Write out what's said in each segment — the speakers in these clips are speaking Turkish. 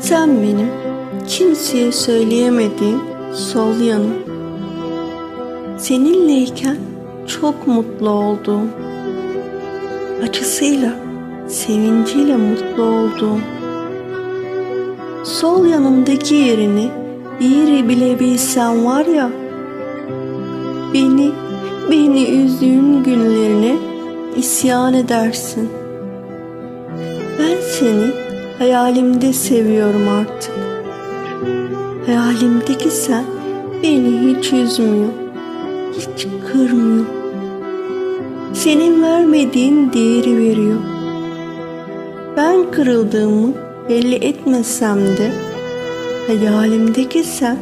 Sen benim kimseye söyleyemediğim sol yanım. Seninleyken çok mutlu olduğum, acısıyla, sevinciyle mutlu olduğum, sol yanımdaki yerini bir bilebilsen var ya, beni, beni üzdüğün günlerine isyan edersin. Ben seni hayalimde seviyorum artık. Hayalimdeki sen beni hiç üzmüyor, hiç kırmıyor. Senin vermediğin değeri veriyor. Ben kırıldığımı belli etmesem de hayalimdeki sen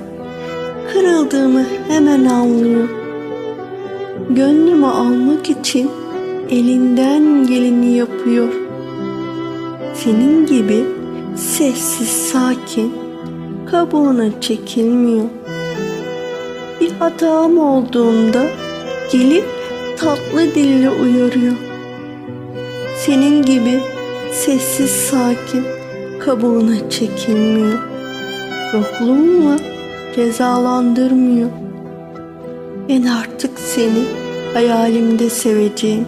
kırıldığımı hemen anlıyor. Gönlümü almak için elinden geleni yapıyor. Senin gibi sessiz sakin kabuğuna çekilmiyor. Bir hatam olduğunda gelip tatlı dille uyarıyor. Senin gibi sessiz sakin kabuğuna çekilmiyor. Yokluğunla cezalandırmıyor. Ben artık seni hayalimde seveceğim.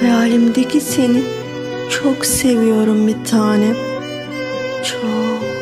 Hayalimdeki seni çok seviyorum bir tanem. Çok.